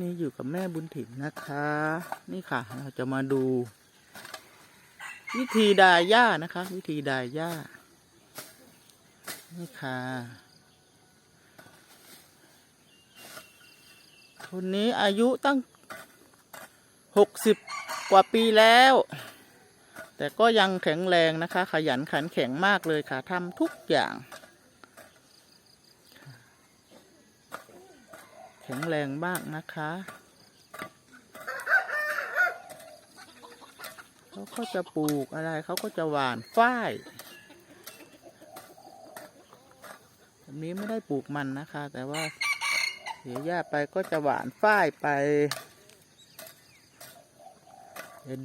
นี้อยู่กับแม่บุญถิ่นนะคะ นี่ค่ะ เราจะมาดู วิธีดายหญ้านะคะ วิธีดายหญ้านี่ค่ะ คนนี้อายุตั้งหกสิบกว่าปีแล้ว แต่ก็ยังแข็งแรงนะคะ ขยันขันแข็งมากเลยค่ะทำทุกอย่าง แข็งแรงมากนะคะเขาก็จะปลูกอะไรเขาก็จะหว่านฝ้ายแบบนี้ไม่ได้ปลูกมันนะคะ แต่ว่าเสียหญ้าไปก็จะหว่านฝ้ายไป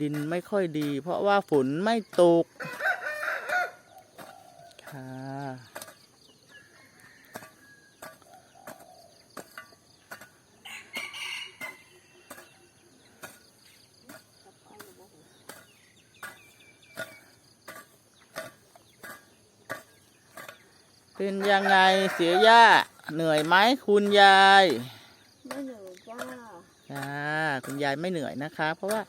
ดินไม่ค่อยดี เพราะว่าฝนไม่ตก เป็นยังไงเสียหญ้าเหนื่อยไหมคุณยายไม่เหนื่อยจ้าจ้าคุณยายไม่เหนื่อยนะคะ เพราะว่า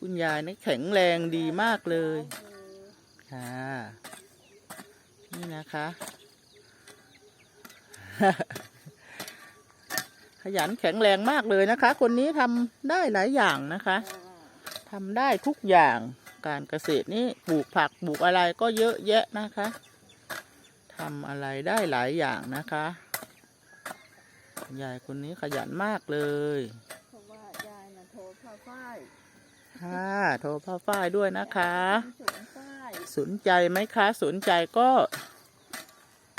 คุณยายนี่แข็งแรงดีมากเลยค่ะนี่นะคะ ขยันแข็งแรงมากเลยนะคะ คนนี้ทำได้หลายอย่างนะคะทำได้ทุกอย่างการเกษตรนี่ปลูกผักปลูกอะไรก็เยอะแยะนะคะ ทำอะไรได้หลายอย่างนะคะคุณยายคนนี้ขยันมากเลยเพราะว่ายายน่ะโทรผ้าฝ้ายค่ะโทรพ่อฝ้ายด้วยนะคะสวนฝ้ายสนใจไหมคะ สนใจก็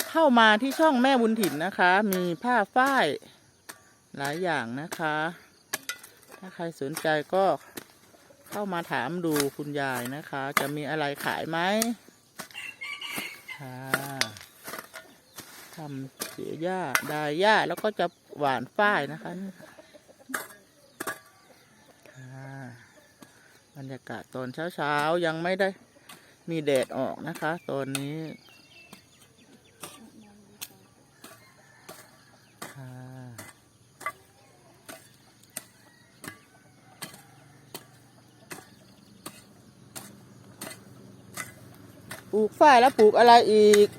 เข้ามาที่ช่องแม่บุญถิ่นนะคะ มีผ้าฝ้ายหลายอย่างนะคะ ถ้าใครสนใจก็เข้ามาถามดูคุณยายนะคะ จะมีอะไรขายไหมค่ะ ทำเสียหญ้าดายหญ้าแล้วก็จะหวานฝ้ายนะคะบรรยากาศตอนเช้าๆ ยังไม่ได้มีแดดออกนะคะตอนนี้ปลูกฝ้ายแล้วปลูกอะไรอีก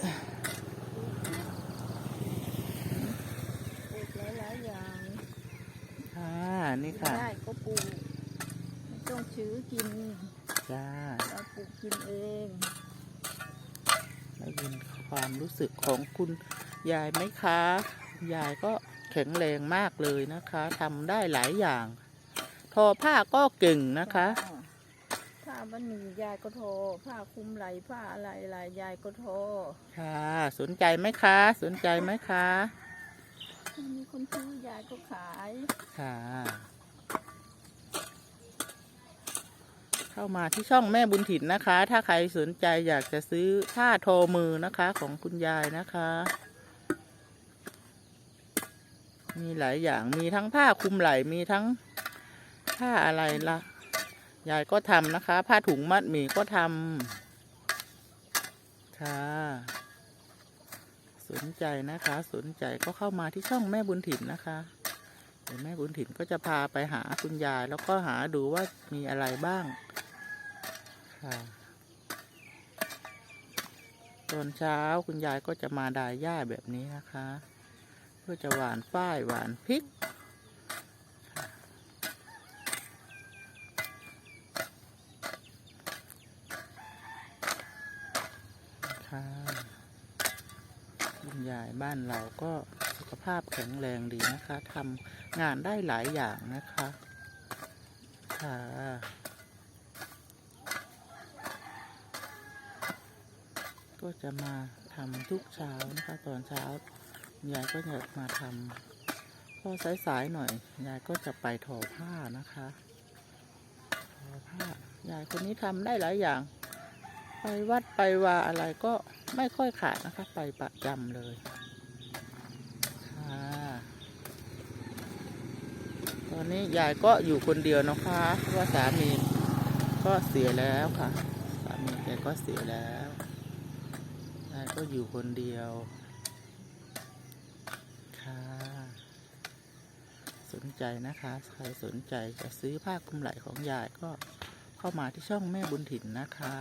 หลายๆอย่าง ค่ะนี่ ค่ะได้ก็ปลูกไม่ต้องซื้อกินจ้าเราปลูกกินเองได้ยินความรู้สึกของคุณยายไหมคะคุณยายก็แข็งแรงมากเลยนะคะทำได้หลายอย่าง ทอผ้าก็เก่งนะคะจ้าผ้ามันมียายก็โทรผ้าคลุมไหลผ้าอะไรอะไรยายก็โทรค่ะ สนใจไหมคะ สนใจไหมคะมีคนซื้อยายก็ขายค่ะ เข้ามาที่ช่องแม่บุญถิ่นนะคะ ถ้าใครสนใจอยากจะซื้อผ้าโทอมือนะคะของคุณยายนะคะ มีหลายอย่างมีทั้งผ้าคลุมไหล่มีทั้งผ้าอะไรละยายก็ทำนะคะ ผ้าถุงมัดหมี่ก็ทำค่ะสนใจนะคะ สนใจก็เข้ามาที่ช่องแม่บุญถิ่นนะคะเดี๋ยวแม่บุญถิ่นก็จะพาไปหาคุณยายแล้วก็หาดูว่ามีอะไรบ้าง ค่ะ ตอนเช้าคุณยายก็จะมาดายหญ้าแบบนี้นะคะ เพื่อจะหวานฝ้ายหวานพริกค่ะคุณยายบ้านเราก็สุขภาพแข็งแรงดีนะคะทำงานได้หลายอย่างนะคะ ค่ะ ก็จะมาทำทุกเช้านะคะ ตอนเช้ายายก็จะมาทำพอสายๆหน่อยยายก็จะไปทอผ้านะคะทอผ้ายายคนนี้ทำได้หลายอย่าง ไปวัดไปวาอะไรก็ไม่ค่อยขาดนะคะ ไปประจำเลยค่ะตอนนี้ยายก็อยู่คนเดียวนะคะเพราะว่าสามีก็เสียแล้วค่ะสามีแกก็เสียแล้วายก็อยู่คนเดียว ค่ะ สนใจนะคะ ใครสนใจจะซื้อผ้าคลุมไหล่ของยายก็เข้ามาที่ช่องแม่บุญถิ่นนะคะ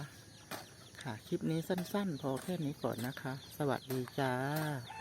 ค่ะ คลิปนี้สั้นๆ พอแค่นี้ก่อนนะคะ สวัสดีจ้า